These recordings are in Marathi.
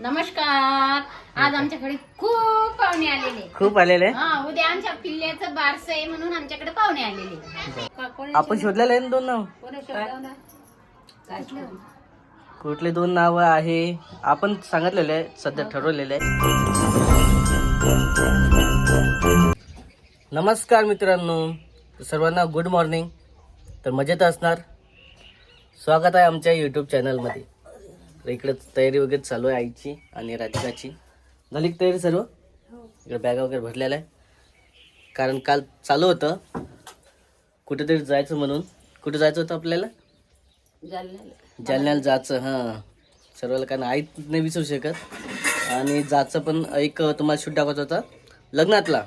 नमस्कार. आज आमच्याकडे खूप पाहुणे आलेले. खूप आलेले? हा उद्या आमच्या पिल्ल्याचं बारस आहे म्हणून आमच्याकडे पाहुणे आलेले. आपण शोधलेलं आहे ना दोन नाव? कुठले? दोन नाव आहे? आपण सांगितलेले आहे सध्या ठरवलेले आहे. नमस्कार मित्रांनो. सर्वांना गुड मॉर्निंग तर मजेत असणार. स्वागत आहे आमच्या यूट्यूब चॅनलमध्ये तर इकडे तयारी वगैरे चालू आहे आईची आणि राधिकाची. झाली तयारी सर्व? इकडे बॅगा वगैरे भरलेल्या आहे. कारण काल चालू होतं. कुठेतरी जायचं म्हणून. कुठे जायचं होतं आपल्याला? जालन्याला. जालन्याला जायचं हां. सर्वाला कारण आई नाही विसरू शकत. आणि जायचं पण एक तुम्हाला शूट दाखवत होता. लग्नातला.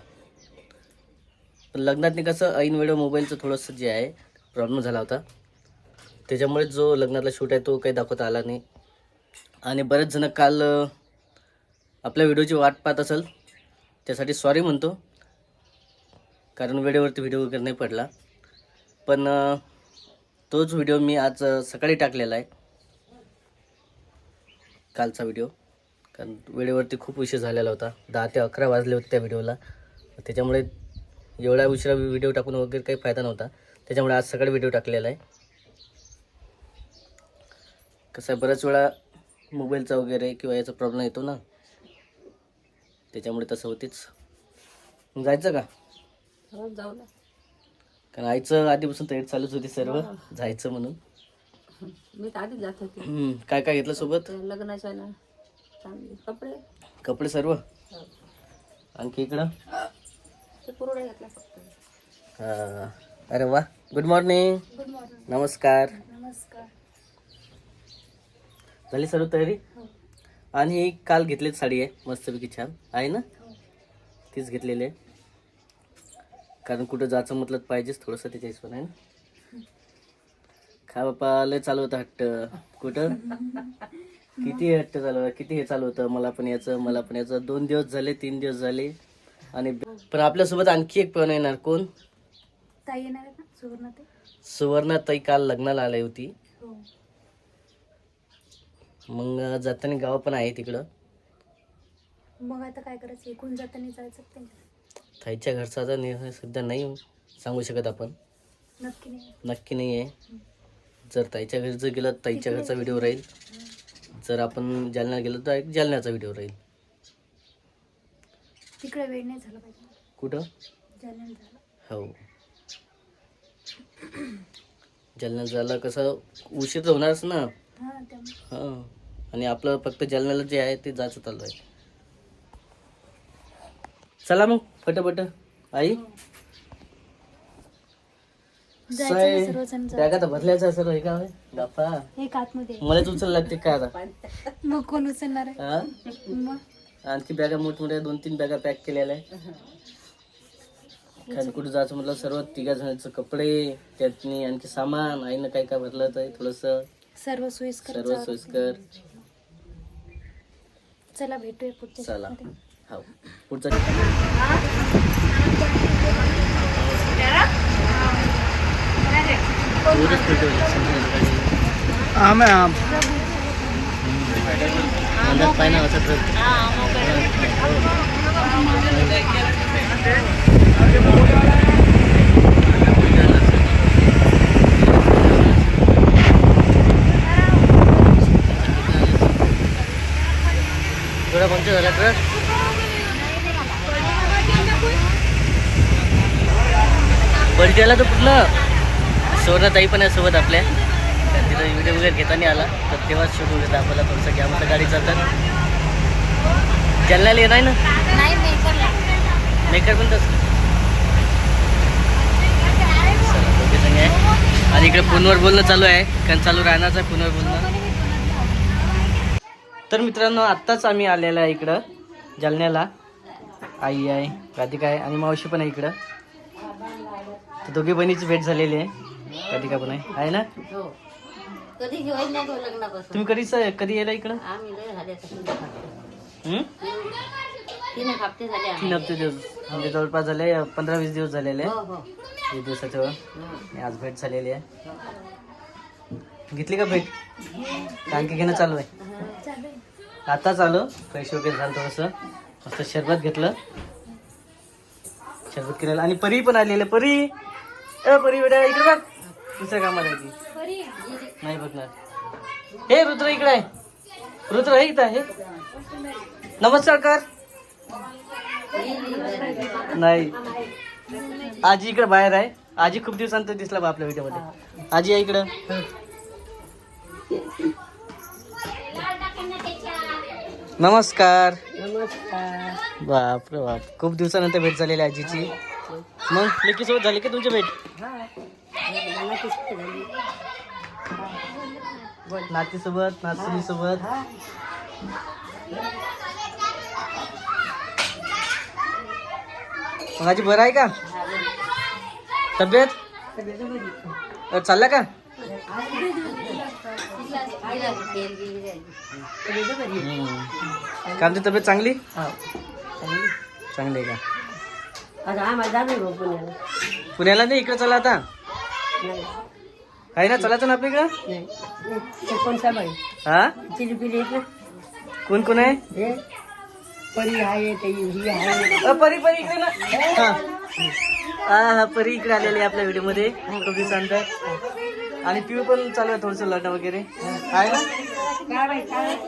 पण लग्नातनी कसं ऐन वेळ मोबाईलचं थोडंसं जे आहे प्रॉब्लेम झाला होता. त्याच्यामुळे जो लग्नातला शूट आहे तो काही दाखवता आला नाही. आणि बरेच जण काल आपल्या व्हिडिओची वाट पाहत असेल. त्यासाठी सॉरी म्हणतो. कारण वेळेवरती व्हिडिओ वगैरे नाही पडला. पण तोच व्हिडिओ मी आज सकाळी टाकलेला आहे. कालचा व्हिडिओ कारण वेळेवरती खूप उशीर झालेला होता. दहा ते अकरा वाजले होते त्या व्हिडिओला त्याच्यामुळे एवढा उशिरा व्हिडिओ टाकून वगैरे काही फायदा नव्हता. त्याच्यामुळे आज सकाळी व्हिडिओ टाकलेला आहे. कसं आहे बऱ्याच वेळा मोबाईलचा वगैरे किंवा याचा प्रॉब्लेम येतो ना. त्याच्यामुळे तसं होतीच. जायचं का? हो, जाऊ ना. कारण आईचं आधीपासून तयारी चालूच होती सर्व. जायचं म्हणून. मी तर आधीच जात होते. हम्म, काय काय घेतलं सोबत? ते लग्नाच्या ना चांगले कपडे. कपडे सर्व? आणखी इकडं? ते पुरवड्या घातला फक्त. हा. अरे वा. गुड मॉर्निंग गुड मॉर्निंग नमस्कार. नमस्कार. झाली सर्व तयारी. आणि ही काल घेतलेली साडी आहे मस्तपैकी छान. आहे ना. तीच घेतलेली आहे. कारण कुठं जायचं म्हटलं पाहिजेच थोडंसं त्याच्या हिशोबाने आहे ना? खा बापा लय चालू होतं हट्ट. कुठं? किती हट्ट चालू किती हे चालू होतं? मला पण याचं मला पण याचं. दोन दिवस झाले तीन दिवस झाले. आणि पण आपल्यासोबत आणखी एक पण येणार. कोण? ताई येणार सुवर्ण ताई काल लग्नाला आली होती. मग जाताना गाव पण आहे तिकडं. मग आता काय करायचं? जाताना जायचं ते ताईच्या घरचा आता निर्णय सध्या नाही सांगू शकत आपण. नक्की नाही. नक्की नाही आहे. जर ताईच्या घरी जर गेलं ताईच्या घरचा व्हिडिओ राहील. जर आपण जालन्याला गेलो तर एक जालन्याचा व्हिडिओ राहील. तिकडे वेळ नाही झाला पाहिजे. कुठं? जालन्यात झाला. हो. जालन्यात जायला कसं उशीर तर होणारच ना. हा हां. आणि आपलं फक्त जालन्याला जे आहे ते जायचं चालू आहे. चला मग फटाफट आई? साय सर्वजण बॅगा तर भरल्याचं सर्व हे का गप्पा. एक आतमध्ये. मलाच उचल लागते काय आता? मग कोण उचलणार आहे? हा? मग? आणखी बॅगा मोठमोठ्या दोन तीन बॅगा पॅक केलेल्या आहे खाली कुठं जायचं म्हटलं सर्व तिघा जणांचं कपडे चटणी आणखी सामान आईनं काय काय भरलं तर थोडस सर्व सोयीस्कर सर्व सोयीस्कर. चला भेटूया पुढच्या चला. हो. पुढचा असं तर पंक्चर झाला ट्रक बर्डीला तर पूर्ण सुवर्णाताई पण आहे सोबत आपल्या. तर तिथं व्हिडिओ वगैरे घेता नाही आला. तर तेव्हाच शूट वगैरे दाखवला थोडंसं घ्या म्हटलं गाडी चालतात. जालन्याला येणार ना? मेकर पण तसं. आहे. आणि इकडे फोनवर बोलणं चालू आहे. कारण चालू राहणारच आहे फोनवर बोलणं. तर मित्रांनो आत्ताच आम्ही आलेलो आहे इकडं जालन्याला. आई आहे राधिका आहे आणि मावशी पण आहे इकडं. तर दोघी बहिणीची भेट झालेली आहे. राधिका पण आहे. आहे ना? हो. कधी तुम्ही कधी कधी येला इकडं? तीन हप्ते. म्हणजे जवळपास झाले पंधरा वीस दिवस झालेले. हो हो. दिवसाच्या वर. हो. आणि आज भेट झालेली आहे. घेतली का भेट? का आणखी घेणं चालू आहे. आताच आलो. फ्रेश वगैरे झालं थोडंसं. मस्त शरबत घेतलं. शरबत केलेलं. आणि परी पण आलेली. परी! ए परी बेटा इकडे बघ. दुसऱ्या कामाला आहे ती. नाही बघणार. हे रुद्र इकडे. आहे रुद्र हे इथं आहे. नमस्कार कर. नाही. आजी इकडे बाहेर आहे. आजी खूप दिवसांतर दिसला बा आपल्या व्हिडिओमध्ये. आजी आहे इकडं. नमस्कार. नमस्कार. बाप रे बाप. खूप दिवसानंतर भेट झालेली आहे आजीची. मग लेकीसोबत झाली की तुमची भेट? नातीसोबत नाचणीसोबत मग आजी बरं आहे का? तब्येत? चालला का? हम्म. का आमची तब्येत चांगली? चांगली. आहे का? पुण्याला. नाही इकडे चला आता. आहे ना चलायचं हा? चिली ना कोण कोण आहे? परी आहे ही परी परी इकडे ना. हा. हा हा परी इकडे आलेली आपल्या व्हिडिओमध्ये खूप दिवसानंतर. आणि पिऊ पण चालू आहे थोडस लढणं वगैरे. आहे ना?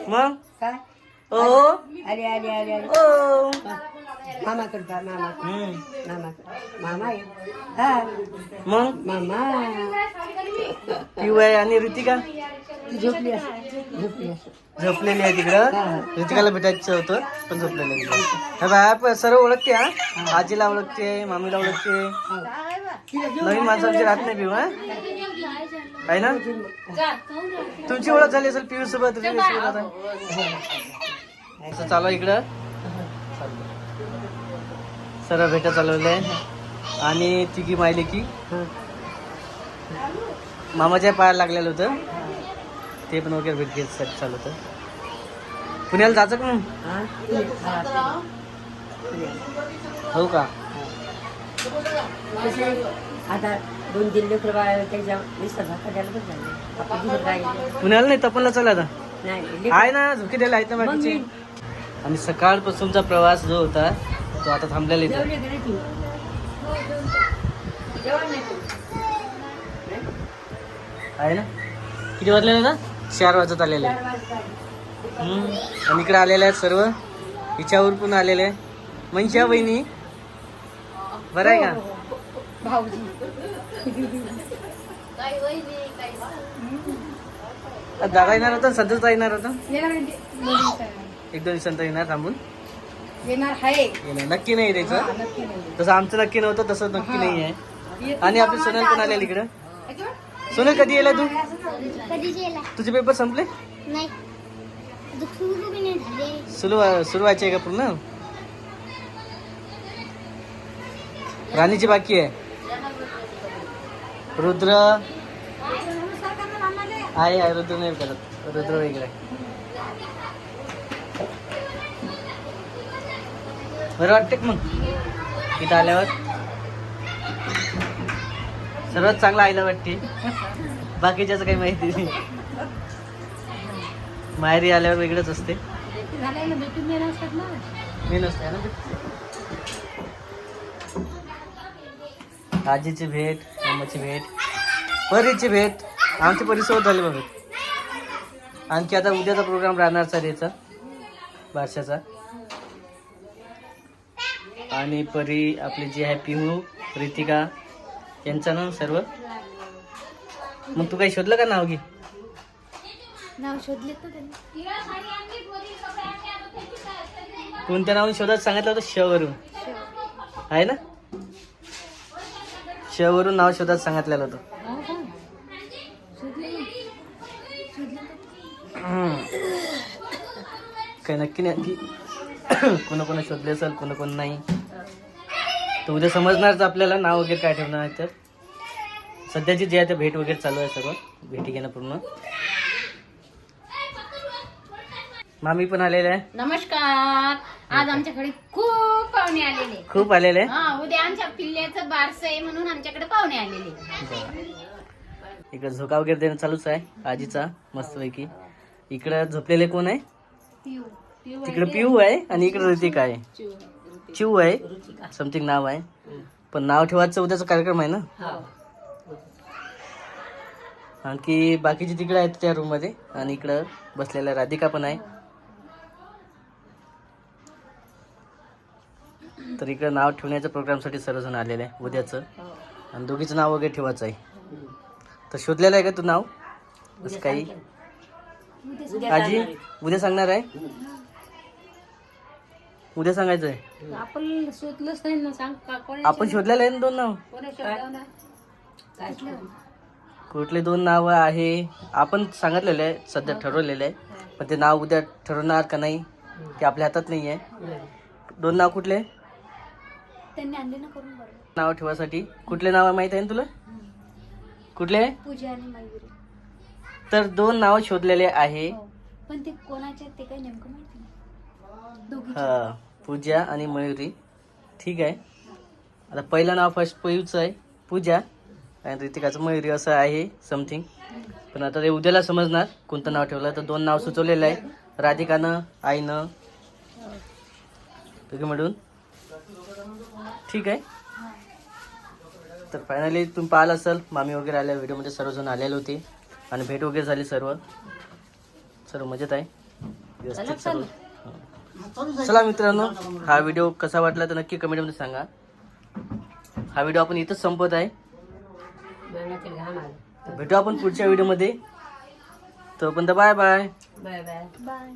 मग? काय ओ आले आले आले ओ. मामा करता मामा. मामा मामा आहे. हा. मग? मामा. पिऊ आहे आणि ऋतिका? झोपली असं झोपली असं झोपलेली आहे तिकडं. ऋतिकाला भेटायचं होतं पण झोपलेलं आहे तिकडं. सर्व ओळखते हा? आजीला ओळखते मामीला ओळखते. नवीन माणसांची राहत नाही पिऊ आहे ना? तुमची ओळख झाली असेल पिऊ सोबत सोबत असं चालू आहे इकडं. सर्व भेटा चालवल्या. आहे आणि तिघी मायले की मामाच्या पायाला लागलेलं होतं. ते पण वगैरे भेट घेत चालू होतं. पुण्याला जायचं का मग? हा का? आता दोन पुण्याला नाही तपनला चला आता. आहे ना झुकी द्यायला आहेत ना बाकीचे. आणि सकाळपासूनचा प्रवास जो होता तो आता थांबलेला इथं. आहे ना? किती वाजले ना चार वाजत आलेले. आणि इकडे आलेले आहेत सर्व. हिच्यावर पण आलेले आहे मनशा बहिणी. बरं आहे का? भाऊजी. दादा येणार होता? सध्याच येणार होता? एक दोन दिवसांत येणार थांबून. येणार आहे. येणार. नक्की नाही त्याचं तसं आमचं नक्की नव्हतं तसं नक्की नाही आहे आणि आपली सोनल पण आलेली इकडं? सोनल कधी येला तू? कधी गेला तुझे पेपर संपले? नाही. अजून सुरू बी नाही झाले. सुरू सुरू व्हायचे आहे का पूर्ण? राणीची बाकी आहे. रुद्र. आहे आहे रुद्र नाही करत. रुद्र वेगळं. आहे बरं वाटते मग? इथं आल्यावर? सर्वात चांगलं आईला वाटते. बाकीच्याच काही माहिती नाही. माहेरी आल्यावर वेगळंच असते. मी नसते ना. आजीची भेट मम्माची भेट परीची भेट आमची परीसोबत झाली बघ. आणखी आता उद्याचा प्रोग्राम राहणार सर याचा बारशाचा. आणि परी आपली जी आहे पिहू रितिका यांचं ना सर्व? मग तू काही शोधलं का नाव घे? नाव शोधले तर त्यांनी. कोणत्या नावाने शोधात सांगितलं होतं? श वरून आहे ना? श वरून नाव शोधात सांगितलेलं होतं. हम्म. काही नक्की नाही. की कोणा कोणा शोधले असेल कोणा कोण नाही. तर उद्या समजणारच आपल्याला नाव वगैरे काय ठेवणार आहे तर. सध्याची जी आहे ते भेट वगैरे चालू आहे सर्व भेटी घेणं पूर्ण. मामी पण आलेले आहे. नमस्कार. आज आमच्याकडे खूप पाहुणे आलेले. खूप आलेले आहे? हा उद्या आमच्या पिल्ल्याचं बारस आहे म्हणून आमच्याकडे पाहुणे आलेले. इकडे झोका वगैरे देणं चालूच आहे आजीचा मस्तपैकी. इकडं झोपलेले कोण आहे? तिकडे पिऊ आहे आणि इकडे ऋतिक आहे. चिऊ आहे समथिंग नाव आहे पण नाव ठेवायचं उद्याचा कार्यक्रम आहे ना? हा आणखी बाकीचे तिकडे आहेत त्या रूममध्ये. आणि इकडं बसलेल्या राधिका पण आहे. तर इकडं नाव ठेवण्याच्या प्रोग्रामसाठी सर्वजण आलेले आहे उद्याचं. आणि दोघीचं नाव वगैरे ठेवायचं आहे. तर शोधलेलं आहे का तू नाव? असं काही? आजी. उद्या सांगणार आहे? उद्या सांगायचं आहे आपण शोधलंच नाही ना सांग का कोणी आपण शोधलेलं आहे ना दोन नाव? कोणी शोधलं ना? काय शोधलं? कुठले दोन नावं आहे? आपण सांगितलेलं आहे सध्या ठरवलेलं आहे. पण ते नाव उद्या ठरवणार का नाही ते आपल्या हातात नाही आहे. दोन नाव कुठले? त्यांनी आणले ना करून बरोबर नाव ठेवासाठी. कुठले नाव माहीत आहे ना तुला? कुठले? पूजा आणि मयुरी तर दोन नाव शोधलेले आहे. हो. पण ते कोणाचे ते काही नेमकं माहिती नाही. दोघी हा. पूजा आणि मयुरी. ठीक आहे. आता पहिलं नाव फर्स्ट पयूचं आहे पूजा. आणि रितिकाचं मयुरी असं आहे समथिंग पण आता ते उद्याला समजणार कोणतं नाव ठेवलं. तर दोन नाव सुचवलेलं आहे. राधिकानं आईनं. दोघे मिळून ठीक आहे. तर फायनली तुम्ही पाहिलं असेल मामी वगैरे आल्या व्हिडिओमध्ये सर्वजण आलेले होते. आणि भेट वगैरे झाली सर्व. सर्व मजेत आहे. व्यवस्थित सर्व. चला मित्रांनो हा व्हिडिओ कसा वाटला तर नक्की कमेंटमध्ये सांगा. हा व्हिडिओ आपण इथंच संपत आहे. भेटू आपण पुढच्या व्हिडिओमध्ये तोपर्यंत bye bye bye bye bye